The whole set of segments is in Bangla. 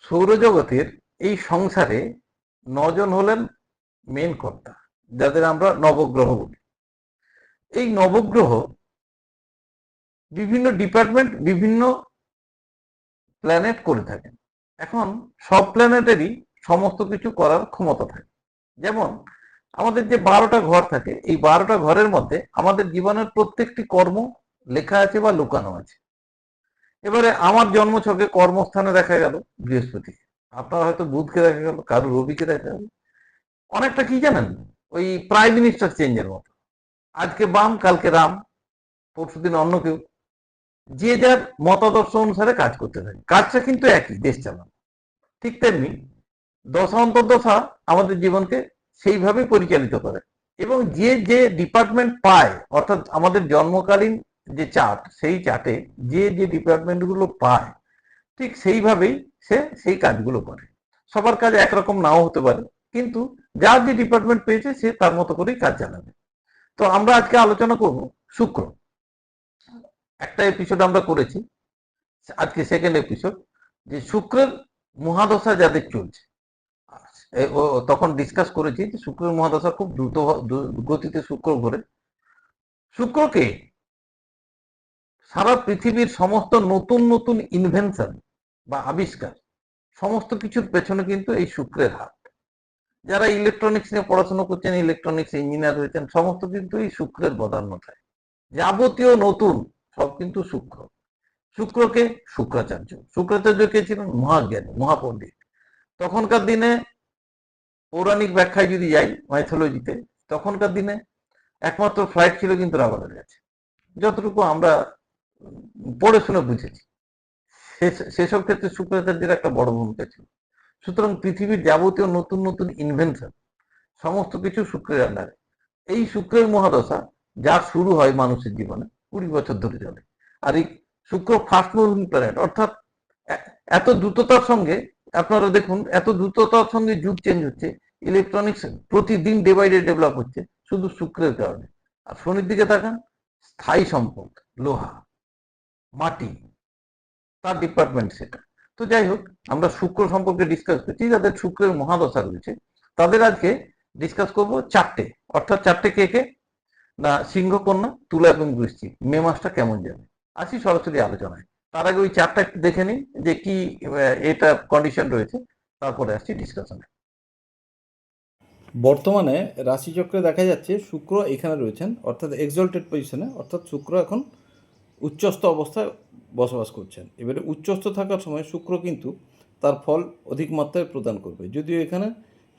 সৌরজগতের এই সংসারে নজন হলেন মেন কর্তা, যাদের আমরা নবগ্রহ বলি। এই নবগ্রহ বিভিন্ন ডিপার্টমেন্ট বিভিন্ন প্ল্যানেট করে থাকেন। এখন সব প্ল্যানেটেরই সমস্ত কিছু করার ক্ষমতা থাকে। যেমন, আমাদের যে বারোটা ঘর থাকে, এই বারোটা ঘরের মধ্যে আমাদের জীবনের প্রত্যেকটি কর্ম লেখা আছে বা লুকানো আছে। এবারে আমার জন্মছকে কর্মস্থানে দেখা গেল বৃহস্পতি। আপনার হয়তো বুধকে দেখা গেল, কারও রবিকে দেখা গেল। অনেকটা কি জানেন? ওই প্রাইম মিনিস্টার চেঞ্জের মতো। আজকে বাম, কালকে রাম পরশুদিন অন্য কেউ। যে যার মতাদর্শ অনুসারে কাজ করতে থাকে। কাজটা কিন্তু একই, দেশ চালানো। ঠিক তেমনি দশা অন্তর্দশা আমাদের জীবনকে সেইভাবে পরিচালিত করে। এবং যে যে ডিপার্টমেন্ট পায়, অর্থাৎ আমাদের জন্মকালীন যে চার্ট সেই চার্টে যে যে ডিপার্টমেন্টগুলো পায়, ঠিক সেইভাবেই সে সেই কাজগুলো করে। সবার কাজ একরকম নাও হতে পারে, কিন্তু যার যে ডিপার্টমেন্ট পেয়েছে, সে তার মতো করেই কাজ চালাবে। তো আমরা আজকে আলোচনা করব শুক্র। একটা এপিসোড আমরা করেছি, আজকে সেকেন্ড এপিসোড যে শুক্রের মহাদশা যাদের চলছে। তখন ডিসকাস করেছি যে শুক্রের মহাদশা খুব দ্রুত গতিতে শুক্র ঘোরে। শুক্রকে সারা পৃথিবীর সমস্ত নতুন নতুন ইনভেনশন বা আবিষ্কার, সমস্ত কিছুর পেছনে কিন্তু এই শুক্রের হাত। যারা ইলেকট্রনিক্স নিয়ে পড়াশোনা করছেন ইলেকট্রনিক্স ইঞ্জিনিয়ার হয়েছেন, সমস্ত কিন্তু এই শুক্রের বদান্যতায়। যাবতীয় নতুন সব কিন্তু শুক্র। শুক্রকে শুক্রাচার্য। শুক্রাচার্য কে ছিলেন মহাজ্ঞানী, মহাপণ্ডিত। তখনকার দিনে পৌরাণিক ব্যাখ্যায় যদি যাই মাইথোলজিতে তখনকার দিনে একমাত্র ফ্লাইট ছিল কিন্তু রাবারের কাছে। যতটুকু আমরা উম, পড়ে শুনে বুঝেছি। সেসব ক্ষেত্রে শুক্রাচার্যের একটা বড় ভূমিকা ছিল। সুতরাং পৃথিবীর যাবতীয় নতুন নতুন ইনভেনশন সমস্ত কিছু শুক্রের আন্ডারে। এই শুক্রের মহাদশা যা শুরু হয় মানুষের জীবনে কুড়ি বছর ধরে চলে। আর এই শুক্র ফাস্ট মুভিং প্ল্যানেট অর্থাৎ এত দ্রুততার সঙ্গে আপনারা দেখুন এত দ্রুততার সঙ্গে যুগ চেঞ্জ হচ্ছে ইলেকট্রনিক্স প্রতিদিন ডে বাই ডে ডেভেলপ হচ্ছে শুধু শুক্রের কারণে। আর শনির দিকে তাকান স্থায়ী সম্পদ লোহা। মাটি, তার ডিপার্টমেন্ট সেটা। তো যাই হোক, আমরা শুক্র সম্পর্কে ডিসকাস করছি, যাদের শুক্রের মহাদশা রয়েছে, তাদের আজকে ডিসকাস করব চারটে। অর্থাৎ চারটে কে কে? না সিংহ কন্যা তুলা এবং বৃষ্টি। মে মাসটা কেমন যাবে? আসি সরাসরি আলোচনায়। তার আগে ওই চারটা একটু দেখে নিই, যে কি এটা কন্ডিশন রয়েছে, তারপরে আসছি ডিসকাশনে বর্তমানে রাশিচক্রে দেখা যাচ্ছে শুক্র এখানে রয়েছেন, অর্থাৎ এক্সল্টেড পজিশনে অর্থাৎ শুক্র এখন উচ্চস্থ অবস্থায় বসবাস করছেন। এবারে উচ্চস্থ থাকার সময় শুক্র কিন্তু তার ফল অধিক মাত্রায় প্রদান করবে। যদিও এখানে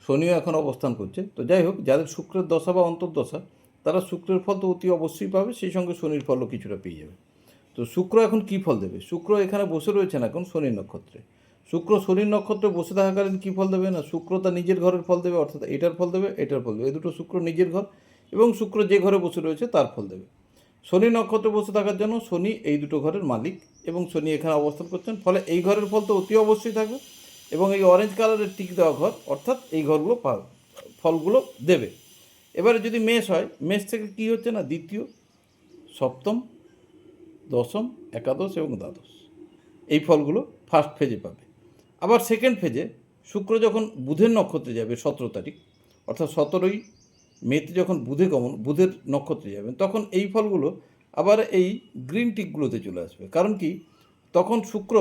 শনিও এখন অবস্থান করছে। তো যাই হোক, যাদের শুক্রের দশা বা অন্তর্দশা, তারা শুক্রের ফল তো অতি অবশ্যই পাবে, সেই সঙ্গে শনির ফলও কিছুটা পেয়ে যাবে। তো শুক্র এখন কী ফল দেবে? শুক্র এখানে বসে রয়েছেন এখন শনির নক্ষত্রে। শুক্র শনির নক্ষত্রে বসে থাকাকালীন কী ফল দেবে না? শুক্র তার নিজের ঘরের ফল দেবে, অর্থাৎ এটার ফল দেবে, এটার ফল দেবে। এই দুটো শুক্র নিজের ঘর এবং শুক্র যে ঘরে বসে রয়েছে তার ফল দেবে। শনি নক্ষত্রে বসে থাকার জন্য শনি এই দুটো ঘরের মালিক এবং শনি এখানে অবস্থান করছেন। ফলে এই ঘরের ফল তো অতি অবশ্যই থাকবে এবং এই অরেঞ্জ কালারের টিক দেওয়া ঘর, অর্থাৎ এই ঘরগুলো ফলগুলো দেবে। এবারে যদি মেষ হয়, মেষ থেকে কী হচ্ছে না? দ্বিতীয়, সপ্তম, দশম, একাদশ এবং দ্বাদশ। এই ফলগুলো ফার্স্ট ফেজে পাবে। আবার সেকেন্ড ফেজে শুক্র যখন বুধের নক্ষত্রে যাবে, সতেরো তারিখ, অর্থাৎ সতেরোই মেতে যখন বুধে গমন, বুধের নক্ষত্রে যাবেন, তখন এই ফলগুলো আবার এই গ্রিন টিকগুলোতে চলে আসবে। কারণ কি? তখন শুক্র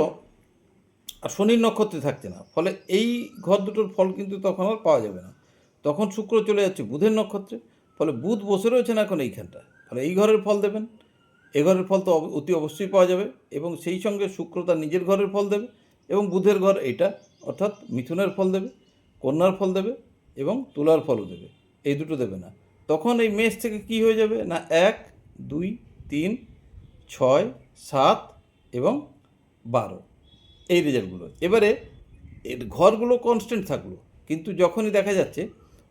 আর শনির নক্ষত্রে থাকছে না, ফলে এই ঘর দুটোর ফল কিন্তু তখন আর পাওয়া যাবে না। তখন শুক্র চলে যাচ্ছে বুধের নক্ষত্রে, ফলে বুধ বসে রয়েছেন এখন এইখানটা ফলে এই ঘরের ফল দেবেন, এ ঘরের ফল তো অতি অবশ্যই পাওয়া যাবে এবং সেই সঙ্গে শুক্র তার নিজের ঘরের ফল দেবে এবং বুধের ঘর এটা অর্থাৎ মিথুনের ফল দেবে, কন্যার ফল দেবে এবং তুলার ফলও দেবে। এই দুটো দেবে না। তখন এই মেষ থেকে কি হয়ে যাবে না এক, দুই, তিন, ছয়, সাত এবং বারো। এই রেজাল্টগুলো এবারে এর ঘরগুলো কনস্ট্যান্ট থাকল। কিন্তু যখনই দেখা যাচ্ছে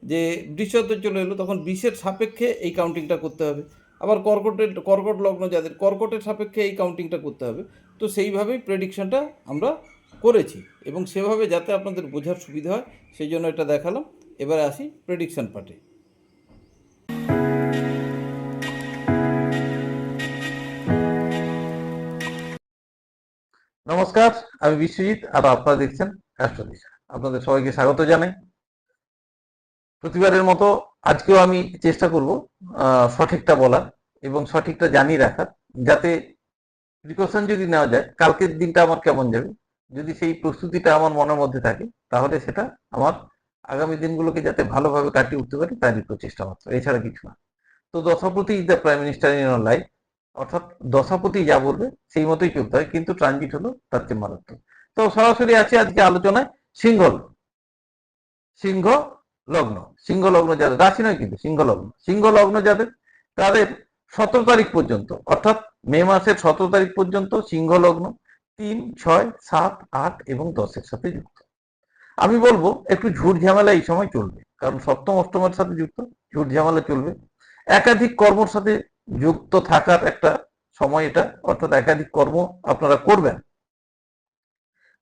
যে বৃষতে চলে এলো, তখন বিষের সাপেক্ষে এই কাউন্টিংটা করতে হবে। আবার কর্কটের, কর্কট লগ্ন যাদের, কর্কটের সাপেক্ষে এই কাউন্টিংটা করতে হবে। তো সেইভাবেই প্রেডিকশনটা আমরা করেছি এবং সেভাবে যাতে আপনাদের বোঝার সুবিধা হয়, সেই জন্য এটা দেখালাম। এবারে আসি প্রেডিকশন পার্টে নমস্কার, আমি বিশ্বজিৎ, আর আপনারা দেখছেন অ্যাস্ট্রোদিশা আপনাদের সবাইকে স্বাগত জানাই। প্রতিবারের মতো আজকেও আমি চেষ্টা করব সঠিকটা বলার এবং সঠিকটা জানিয়ে রাখার, যাতে প্রিকশন যদি নেওয়া যায়, কালকের দিনটা আমার কেমন যাবে? যদি সেই প্রস্তুতিটা আমার মনের মধ্যে থাকে, তাহলে সেটা আমার আগামী দিনগুলোকে যাতে ভালোভাবে কাটিয়ে উঠতে পারি তারই প্রচেষ্টা মাত্র। এছাড়া কিছু না। তো দশাপতি is the prime minister in life. অর্থাৎ দশাপতি যা বলবে, সেই মতোই চলতে হয়, কিন্তু ট্রানজিট হলো তার চেয়ে মারাত্মক। তো সরাসরি আছে আজকে আলোচনায় সিংহ। সিংহ লগ্ন। সিংহ লগ্ন যাদের, রাশি নয় কিন্তু, সিংহ লগ্ন। সিংহ লগ্ন যাদের, তাদের সতেরো তারিখ পর্যন্ত, অর্থাৎ মে মাসের সতেরো তারিখ পর্যন্ত সিংহ লগ্ন তিন, ছয়, সাত, আট এবং দশের সাথে যুক্ত। আমি বলব, একটু ঝুট ঝামেলা এই সময় চলবে, কারণ সপ্তম, অষ্টমের সাথে যুক্ত, ঝুট ঝামেলা চলবে। একাধিক কর্মর সাথে যুক্ত থাকার একটা সময় এটা, অর্থাৎ একাধিক কর্ম আপনারা করবেন।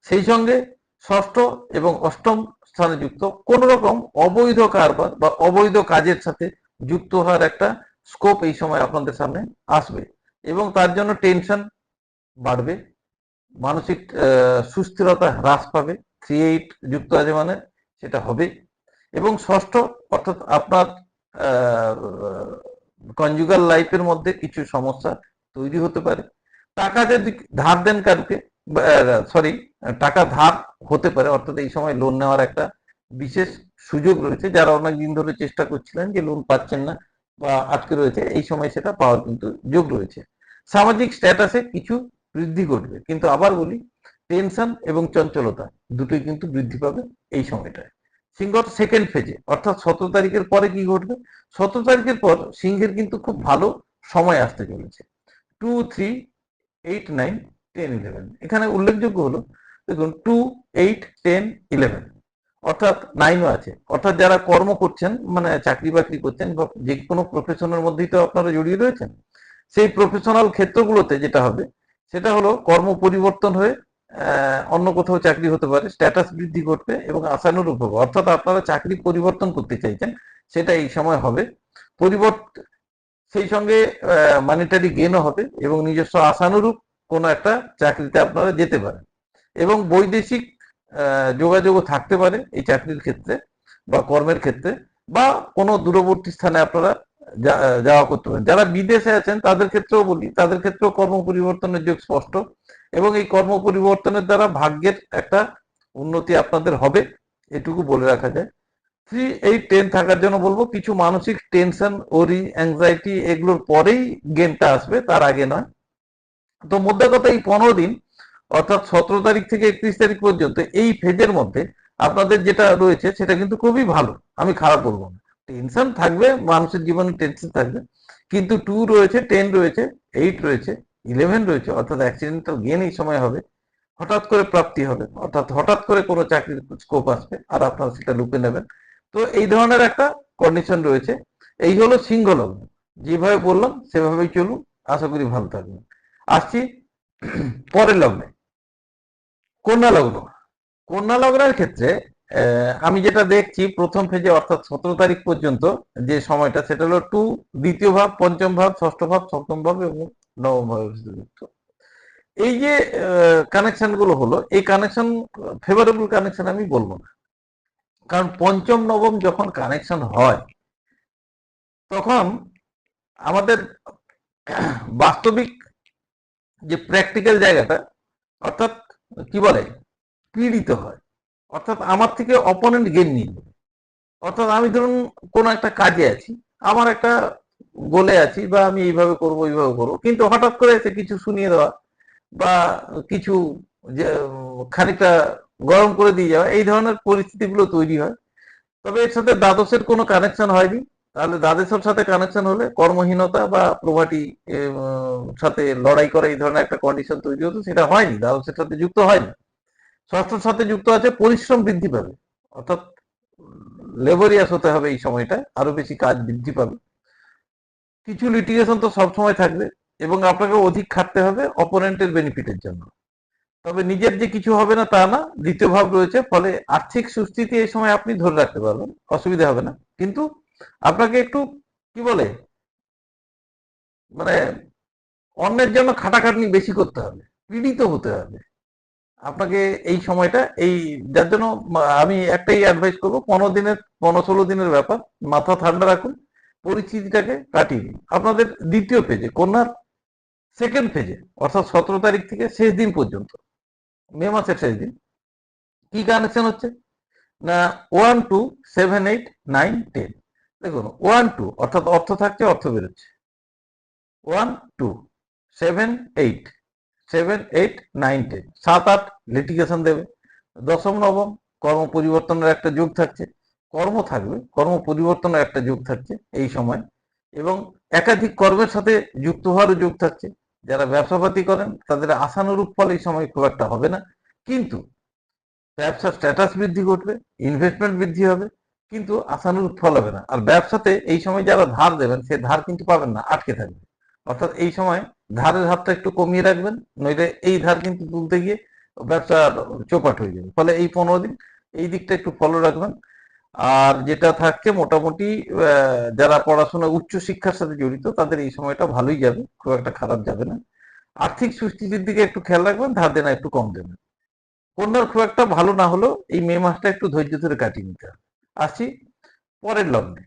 সেই সঙ্গে ষষ্ঠ এবং অষ্টম স্থানে যুক্ত কোন রকম অবৈধ কারবার বা অবৈধ কাজের সাথে যুক্ত হওয়ার একটা স্কোপ এই সময় আপনাদের সামনে আসবে এবং তার জন্য টেনশন বাড়বে, মানসিক সুস্থিরতা হ্রাস পাবে থ্রি এইট যুক্ত আছে মানে সেটা হবে এবং ষষ্ঠ অর্থাৎ আপনার কনজুগাল লাইফের মধ্যে কিছু সমস্যা তৈরি হতে পারে। টাকা যদি ধার দেন কারকে সরি টাকা ধার হতে পারে, অর্থাৎ এই সময় লোন নেওয়ার একটা বিশেষ সুযোগ রয়েছে। যারা অনেক দিন ধরে চেষ্টা করছিলেন যে লোন পাচ্ছেন না বা আটকে রয়েছে, এই সময় সেটা পাওয়ার কিন্তু যোগ রয়েছে। সামাজিক স্ট্যাটাসে কিছু বৃদ্ধি ঘটবে। কিন্তু আবার বলি টেনশন এবং চঞ্চলতা দুটোই কিন্তু বৃদ্ধি পাবে এই সময়টায়। সিংহর সেকেন্ড ফেজে অর্থাৎ সতেরো তারিখের পরে কি ঘটবে? সতেরো তারিখের পর সিংহের কিন্তু খুব ভালো সময় আসতে চলেছে। Two three eight nine ten eleven এখানে উল্লেখযোগ্য হলো, দেখুন টু এইট টেন ইলেভেন অর্থাৎ নাইনও আছে। অর্থাৎ যারা কর্ম করছেন মানে চাকরি বাকরি করছেন, বা যে কোনো প্রফেশনের মধ্যেই তো আপনারা জড়িয়ে রয়েছেন, সেই প্রফেশনাল ক্ষেত্রগুলোতে যেটা হবে, সেটা হলো কর্ম পরিবর্তন হয়ে অন্য কোথাও চাকরি হতে পারে স্ট্যাটাস বৃদ্ধি ঘটবে এবং আশানুরূপ হবে। অর্থাৎ আপনারা চাকরি পরিবর্তন করতে চাইছেন, সেটা এই সময় হবে। পরিবর্তন সেই সঙ্গে মানিটারি গেনও হবে এবং নিজস্ব আশানুরূপ কোনো একটা চাকরিতে আপনারা যেতে পারেন। এবং বৈদেশিক যোগাযোগও থাকতে পারে এই চাকরির ক্ষেত্রে বা কর্মের ক্ষেত্রে বা কোনো দূরবর্তী স্থানে আপনারা যাওয়া করতে পারেন। যারা বিদেশে আছেন, তাদের ক্ষেত্রেও বলি, তাদের ক্ষেত্রেও কর্ম পরিবর্তনের যোগ স্পষ্ট। এবং এই কর্ম পরিবর্তনের দ্বারা ভাগ্যের একটা উন্নতি আপনাদের হবে, এটুকু বলে রাখা যায়। থ্রি এই টেন থাকার জন্য বলব, কিছু মানসিক টেনশন ওরি অ্যাংজাইটি এগুলোর পরেই গেমটা আসবে, তার আগে নয়। তো মধ্যে কথা, এই পনেরো দিন, অর্থাৎ সতেরো তারিখ থেকে একত্রিশ তারিখ পর্যন্ত, এই ফেজের মধ্যে আপনাদের যেটা রয়েছে, সেটা কিন্তু খুবই ভালো। আমি খারাপ বলব না। টেনশন থাকবে, মানুষের জীবনে টেনশন থাকবে। কিন্তু টু রয়েছে টেন রয়েছে এইট রয়েছে ইলেভেন রয়েছে, অর্থাৎ অ্যাক্সিডেন্টাল গেন এই সময় হবে। হঠাৎ করে প্রাপ্তি হবে, অর্থাৎ হঠাৎ করে কোনো চাকরির স্কোপ আসবে, আর আপনারা সেটা লুপে নেবেন। তো এই ধরনের একটা কন্ডিশন রয়েছে। এই হলো সিংহ লগ্ন। যেভাবে বললাম, সেভাবেই চলুন, আশা করি ভালো থাকবেন। আসছি পরের লগ্নে। কন্যা লগ্ন। কন্যা লগ্নের ক্ষেত্রে আমি যেটা দেখছি প্রথম ফেজে অর্থাৎ সতেরো তারিখ পর্যন্ত যে সময়টা, সেটা হলো টু দ্বিতীয় ভাব, পঞ্চম ভাব, ষষ্ঠ ভাব, সপ্তম ভাব এবং নবম এই যে কানেকশনগুলো হলো, এই কানেকশন ফেভারেবল কানেকশন আমি বলব না। কারণ পঞ্চম, নবম যখন কানেকশন হয়, তখন আমাদের বাস্তবিক যে প্র্যাকটিক্যাল জায়গাটা, অর্থাৎ কি বলে? পীড়িত হয়। অর্থাৎ আমার থেকে অপোনেন্ট গেম নিয়ে অর্থাৎ আমি ধরুন কোনো একটা কাজে আছি, আমার একটা গোলে আছি বা আমি এইভাবে করব এইভাবে করব। কিন্তু হঠাৎ করে এসে কিছু শুনিয়ে দেওয়া বা কিছু যে, খানিকটা গরম করে দিয়ে যাওয়া, এই ধরনের পরিস্থিতিগুলো তৈরি হয়। তবে এর সাথে দ্বাদশের কোনো কানেকশন হয়নি। তাহলে দ্বাদশের সাথে কানেকশন হলে কর্মহীনতা বা প্রভাটি সাথে লড়াই করা, এই ধরনের একটা কন্ডিশন তৈরি হতো, সেটা হয়নি। দ্বাদশের সাথে যুক্ত হয়নি। ষষ্ঠর সাথে যুক্ত আছে, পরিশ্রম বৃদ্ধি পাবে। অর্থাৎ লেবরিয়াস হতে হবে এই সময়টায়, আরও বেশি কাজ বৃদ্ধি পাবে। কিছু লিটিগেশন তো সবসময় থাকবে এবং আপনাকে অধিক খাটতে হবে অপোনেন্টের বেনিফিটের জন্য। তবে নিজের যে কিছু হবে না তা না, দ্বিতীয় ভাব রয়েছে, ফলে আর্থিক সুস্থিতি এই সময় আপনি ধরে রাখতে পারবেন, অসুবিধা হবে না। কিন্তু আপনাকে একটু, কি বলে মানে অন্যের জন্য খাটাখাটনি বেশি করতে হবে, পীড়িত হতে হবে। আপনাকে এই সময়টা, এই, যার জন্য আমি একটাই অ্যাডভাইস করব, পনেরো দিনের, পনেরো ষোলো দিনের ব্যাপার, মাথা ঠান্ডা রাখুন। পরিস্থিতিটাকে কাটিয়ে দিন আপনাদের দ্বিতীয় পেজে কন্যার সেকেন্ড ফেজে অর্থাৎ সতেরো তারিখ থেকে শেষ দিন পর্যন্ত, মে মাসের শেষ দিন, কি কানেকশন হচ্ছে? না one two seven eight nine ten দেখুন ওয়ান টু অর্থাৎ অর্থ থাকছে, অর্থ বেরোচ্ছে। One two seven eight seven eight nine ten সাত, আট লিটিগেশন দেবে। দশম, নবম, কর্ম পরিবর্তনের একটা যোগ থাকছে। কর্ম থাকবে, কর্ম পরিবর্তনের একটা যোগ থাকছে এই সময়। এবং একাধিক কর্মের সাথে যুক্ত হওয়ারও যোগ থাকছে। যারা ব্যবসাপাতি করেন, তাদের আশানুরূপ ফল এই সময় খুব একটা হবে না। কিন্তু ব্যবসার স্ট্যাটাস বৃদ্ধি ঘটবে ইনভেস্টমেন্ট বৃদ্ধি হবে, কিন্তু আশানুরূপ ফল হবে না। আর ব্যবসাতে এই সময় যারা ধার দেবেন, সে ধার কিন্তু পাবেন না, আটকে থাকবে। অর্থাৎ এই সময় ধারের হাতটা একটু কমিয়ে রাখবেন, নইলে এই ধার কিন্তু তুলতে গিয়ে ব্যবসা চোপাট হয়ে যাবে। ফলে এই পনেরো দিন, এই দিকটা একটু ফলো রাখবেন। আর যেটা থাকছে মোটামুটি যারা পড়াশোনা উচ্চ শিক্ষার সাথে জড়িত, তাদের এই সময়টা ভালোই যাবে, খুব একটা খারাপ যাবে না। আর্থিক সুস্থিতির দিকে একটু খেয়াল রাখবেন, ধার দেনা একটু কম দেবেন। কন্যার খুব একটা ভালো না হলেও এই মে মাসটা একটু ধৈর্য ধরে কাটিয়ে নিতে হবে। আসছি পরের লগ্নে।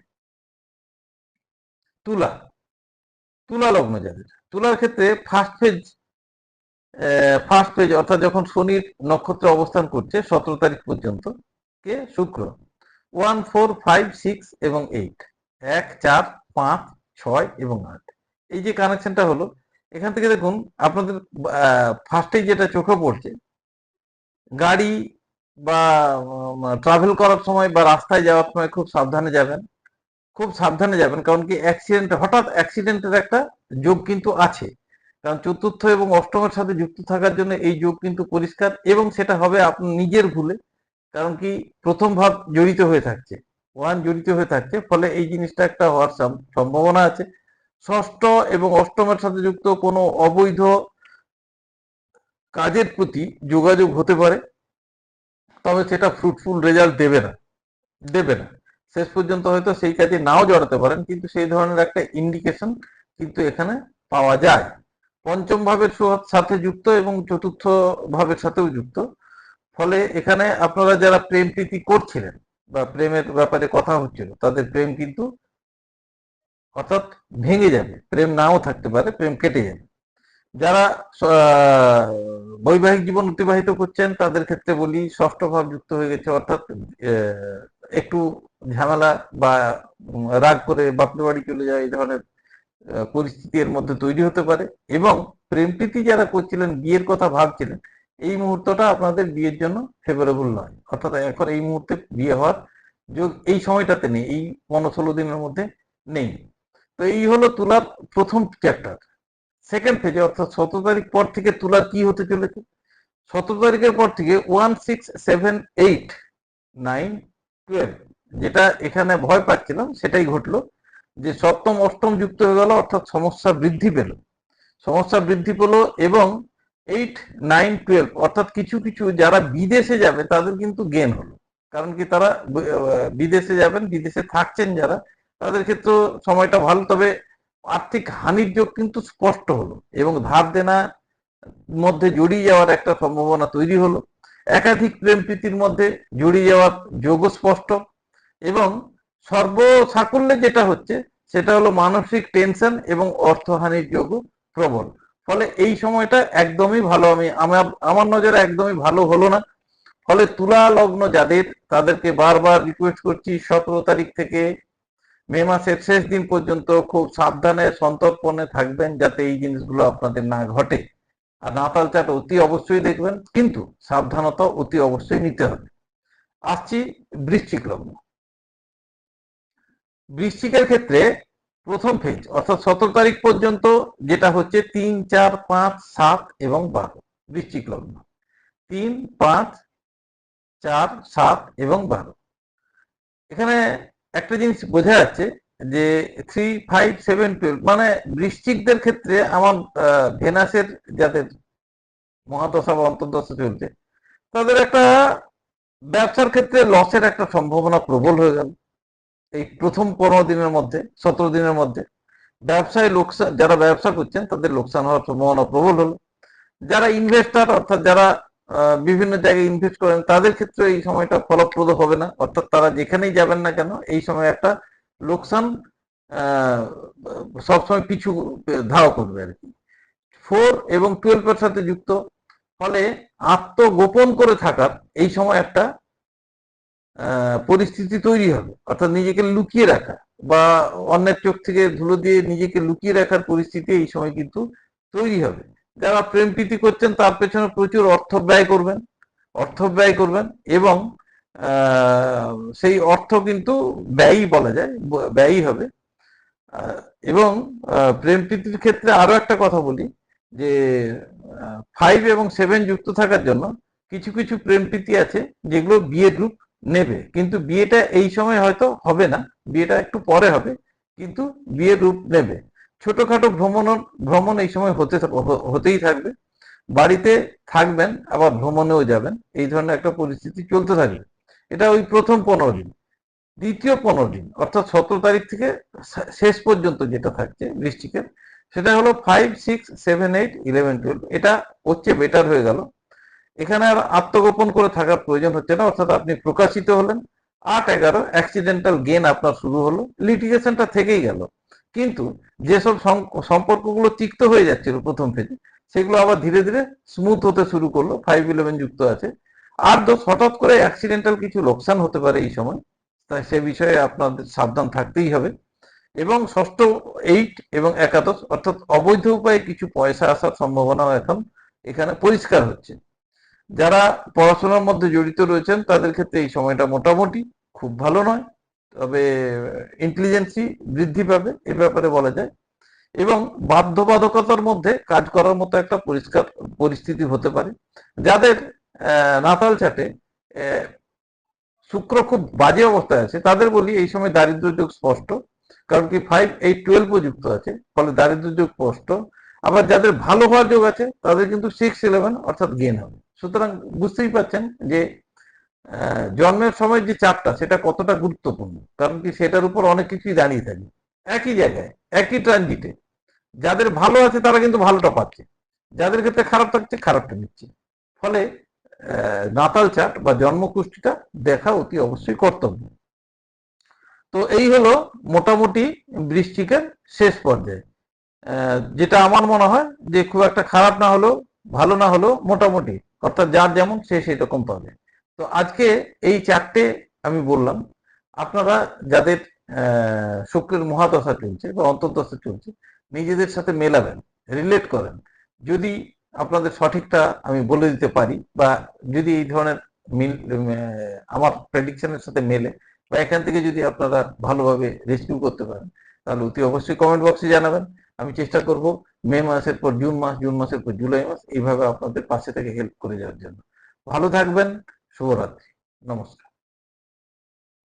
তুলা। তুলা লগ্ন যাদের। তুলার ক্ষেত্রে ফার্স্ট ফেজ ফার্স্ট পেজ অর্থাৎ যখন শনির নক্ষত্র অবস্থান করছে, সতেরো তারিখ পর্যন্ত কে? শুক্র। ওয়ান ফোর ফাইভ সিক্স এবং এইট এক, চার, পাঁচ, ছয় এবং আট। এই যে কানেকশনটা হলো, এখান থেকে দেখুন, আপনাদের ফার্স্টে যেটা চোখে পড়ছে, গাড়ি বা ট্রাভেল করার সময় বা রাস্তায় যাওয়ার সময় খুব সাবধানে যাবেন। খুব সাবধানে যাবেন, কারণ কি অ্যাক্সিডেন্ট হঠাৎ অ্যাক্সিডেন্টের একটা যোগ কিন্তু আছে। কারণ চতুর্থ এবং অষ্টমের সাথে যুক্ত থাকার জন্য এই যোগ কিন্তু পরিষ্কার এবং সেটা হবে আপনার নিজের ভুলে। কারণ কি প্রথম ভাব জড়িত হয়ে থাকছে। ওয়ান জড়িত হয়ে থাকছে, ফলে এই জিনিসটা একটা হওয়ার সম্ভাবনা আছে। ষষ্ঠ এবং অষ্টমের সাথে যুক্ত কোনো অবৈধ কাজের প্রতি যোগাযোগ হতে পারে, তবে সেটা ফ্রুটফুল রেজাল্ট দেবে না দেবে না। শেষ পর্যন্ত হয়তো সেই কাজে নাও জড়াতে পারেন, কিন্তু সেই ধরনের একটা ইন্ডিকেশন কিন্তু এখানে পাওয়া যায়। পঞ্চম ভাবের সাথে যুক্ত এবং চতুর্থ ভাবের সাথেও যুক্ত। ফলে এখানে আপনারা যারা প্রেম প্রীতি করছিলেন বা প্রেমের ব্যাপারে কথা হচ্ছিল, তাদের প্রেম কিন্তু অর্থাৎ ভেঙে যাবে, প্রেম নাও থাকতে পারে, প্রেম কেটে যাবে। যারা বৈবাহিক জীবন অতিবাহিত করছেন, তাদের ক্ষেত্রে বলি, ষষ্ঠ ভাব যুক্ত হয়ে গেছে, অর্থাৎ একটু ঝামেলা বা রাগ করে বাপের বাড়ি চলে যায় এই ধরনের পরিস্থিতির মধ্যে তৈরি হতে পারে। এবং প্রেম প্রীতি যারা করছিলেন, বিয়ের কথা ভাবছিলেন এই মুহূর্তটা আপনাদের বিয়ের জন্য ফেভারেবল নয়। অর্থাৎ এখন এই মুহূর্তে বিয়ে হওয়ার যোগ এই সময়টাতে নেই, এই পনেরো ষোলো দিনের মধ্যে নেই। তো এই হলো তুলার প্রথম চ্যাপ্টার সেকেন্ড ফেজে অর্থাৎ সতেরো তারিখ পর থেকে তুলার কি হতে চলেছে? সতেরো তারিখের পর থেকে one six seven eight nine twelve যেটা এখানে ভয় পাচ্ছিলাম, সেটাই ঘটলো যে সপ্তম, অষ্টম যুক্ত হয়ে গেল, অর্থাৎ সমস্যা বৃদ্ধি পেল। সমস্যা বৃদ্ধি পেল এবং এইট নাইন টুয়েলভ অর্থাৎ কিছু কিছু যারা বিদেশে যাবে, তাদের কিন্তু গেন হলো। কারণ কি তারা বিদেশে যাবেন, বিদেশে থাকছেন যারা, তাদের ক্ষেত্রে সময়টা ভালো, তবে আর্থিক হানির যোগ কিন্তু স্পষ্ট হলো এবং ধার দেনা মধ্যে জড়িয়ে যাওয়ার একটা সম্ভাবনা তৈরি হলো। একাধিক প্রেম প্রীতির মধ্যে জড়িয়ে যাওয়ার যোগও স্পষ্ট এবং সর্বসাকুল্যে যেটা হচ্ছে, সেটা হলো মানসিক টেনশন এবং অর্থহানির যোগও প্রবল। ফলে এই সময়টা একদমই ভালো আমি, আমার নজরে একদমই ভালো হলো না। ফলে তুলা লগ্ন যাদের, তাদেরকে বারবার রিকোয়েস্ট করছি সতেরো তারিখ থেকে মে মাসের শেষ দিন পর্যন্ত খুব সাবধানে, সন্তর্পণে থাকবেন যাতে এই জিনিসগুলো আপনাদের না ঘটে। আর নাতাল চাট অতি অবশ্যই দেখবেন, কিন্তু সাবধানতা অতি অবশ্যই নিতে হবে। আসছি বৃশ্চিক লগ্ন। বৃশ্চিকের ক্ষেত্রে প্রথম ফেজ অর্থাৎ সতেরো তারিখ পর্যন্ত যেটা হচ্ছে তিন, চার, পাঁচ, সাত এবং বারো, বৃশ্চিক লগ্ন। তিন, পাঁচ, চার, সাত এবং বারো। এখানে একটা জিনিস বোঝা যাচ্ছে যে থ্রি ফাইভ সেভেন টুয়েলভ মানে বৃশ্চিকদের ক্ষেত্রে আমার ভেনাসের যাদের মহাদশা বা অন্তর্দশা চলছে, তাদের একটা ব্যবসার ক্ষেত্রে লসের একটা সম্ভাবনা প্রবল হয়ে গেল। এই প্রথম পনেরো দিনের মধ্যে, সতেরো দিনের মধ্যে ব্যবসায় লোকসান যারা ব্যবসা করছেন, তাদের লোকসান হওয়ার সম্ভাবনা প্রবল হলো। যারা ইনভেস্টার অর্থাৎ যারা বিভিন্ন জায়গায় ইনভেস্ট করেন, তাদের ক্ষেত্রে এই সময়টা ফলপ্রদ হবে না। অর্থাৎ তারা যেখানেই যাবেন না কেন, এই সময় একটা লোকসান সবসময় পিছু, ধাওয়া করবে আর কি। ফোর এবং টুয়েলভের সাথে যুক্ত, ফলে আত্মগোপন করে থাকার এই সময় একটা পরিস্থিতি তৈরি হবে। অর্থাৎ নিজেকে লুকিয়ে রাখা বা অন্যের চোখ থেকে ধুলো দিয়ে নিজেকে লুকিয়ে রাখার পরিস্থিতি এই সময় কিন্তু তৈরি হবে। যারা প্রেম প্রীতি করছেন, তার পেছনে প্রচুর অর্থ ব্যয় করবেন, অর্থ ব্যয় করবেন এবং সেই অর্থ কিন্তু ব্যয়ই বলা যায়, ব্যয়ই হবে। এবং প্রেম প্রীতির ক্ষেত্রে আরও একটা কথা বলি যে ফাইভ এবং সেভেন যুক্ত থাকার জন্য কিছু কিছু প্রেম প্রীতি আছে যেগুলো বিয়ের রূপ নেবে। কিন্তু বিয়েটা এই সময় হয়তো হবে না, বিয়েটা একটু পরে হবে, কিন্তু বিয়ের রূপ নেবে। ছোটখাটো ভ্রমণ ভ্রমণ এই সময় হতে হতেই থাকবে। বাড়িতে থাকবেন, আবার ভ্রমণেও যাবেন। এই ধরনের একটা পরিস্থিতি চলতে থাকবে। এটা ওই প্রথম পনেরো দিন। দ্বিতীয় পনেরো দিন, অর্থাৎ সতেরো তারিখ থেকে শেষ পর্যন্ত যেটা থাকছে বৃষ্টিকের সেটা হলো five six seven eight eleven twelve এটা হচ্ছে বেটার হয়ে গেল। এখানে আর আত্মগোপন করে থাকার প্রয়োজন হচ্ছে না, অর্থাৎ আপনি প্রকাশিত হলেন। আট এগারো অ্যাক্সিডেন্টাল গেন আপনার শুরু হলো লিটিগেশনটা থেকেই গেল। কিন্তু যেসব সম্পর্কগুলো তিক্ত হয়ে যাচ্ছিল প্রথম ফেজে সেগুলো আবার ধীরে ধীরে স্মুথ হতে শুরু করল ফাইভ ইলেভেন যুক্ত আছে। আর দোষ, হঠাৎ করে অ্যাক্সিডেন্টাল কিছু লোকসান হতে পারে এই সময়, তাই সে বিষয়ে আপনাদের সাবধান থাকতেই হবে। এবং ষষ্ঠ এইট এবং একাদশ, অর্থাৎ অবৈধ উপায়ে কিছু পয়সা আসার সম্ভাবনাও এখন এখানে পরিষ্কার হচ্ছে। যারা পড়াশোনার মধ্যে জড়িত রয়েছেন, তাদের ক্ষেত্রে এই সময়টা মোটামুটি খুব ভালো নয়। তবে ইন্টেলিজেন্সি বৃদ্ধি পাবে, এ ব্যাপারে বলা যায়। এবং বাধ্যবাধকতার মধ্যে কাজ করার মতো একটা পরিষ্কার পরিস্থিতি হতে পারে। যাদের নাতাল চাটে শুক্র খুব বাজে অবস্থায় আছে, তাদের বলি এই সময় দারিদ্র যোগ স্পষ্ট। কারণ কি ফাইভ এইট টুয়েলভও যুক্ত আছে, ফলে দারিদ্র যোগ স্পষ্ট। আবার যাদের ভালো হওয়ার যোগ আছে, তাদের কিন্তু সিক্স ইলেভেন অর্থাৎ গেন হবে। সুতরাং বুঝতেই পারছেন যে জন্মের সময় যে চাপটা, সেটা কতটা গুরুত্বপূর্ণ। কারণ কি, সেটার উপর অনেক কিছুই দাঁড়িয়ে থাকে। একই জায়গায়, একই ট্রানজিটে যাদের ভালো আছে, তারা কিন্তু ভালোটা পাচ্ছে। যাদের ক্ষেত্রে খারাপ থাকছে, খারাপটা নিচ্ছে। ফলে নাতাল চাট বা জন্মকুষ্ঠিটা দেখা অতি অবশ্যই কর্তব্য। তো এই হলো মোটামুটি বৃষ্টিকের শেষ পর্যায়ে। যেটা আমার মনে হয় যে, খুব একটা খারাপ না হলেও, ভালো না হলেও মোটামুটি। অর্থাৎ যার যেমন সে সেই রকম পাবে। তো আজকে এই চারটে আমি বললাম, আপনারা যাদের শুক্রের মহাদশা চলছে বা অন্তর্দশা চলছে, নিজেদের সাথে মেলাবেন রিলেট করেন। যদি আপনাদের সঠিকটা আমি বলে দিতে পারি বা যদি এই ধরনের মিল আমার প্রেডিকশনের সাথে মেলে বা এখান থেকে যদি আপনারা ভালোভাবে রেস্কিউ করতে পারেন, তাহলে অতি অবশ্যই কমেন্ট বক্সে জানাবেন। আমি চেষ্টা করব মে মাসের পর জুন মাস, জুন মাসের পর জুলাই মাস, এইভাবে আপনাদের পাশে থেকে হেল্প করে যাওয়ার জন্য। ভালো থাকবেন, শুভরাত্রি, নমস্কার।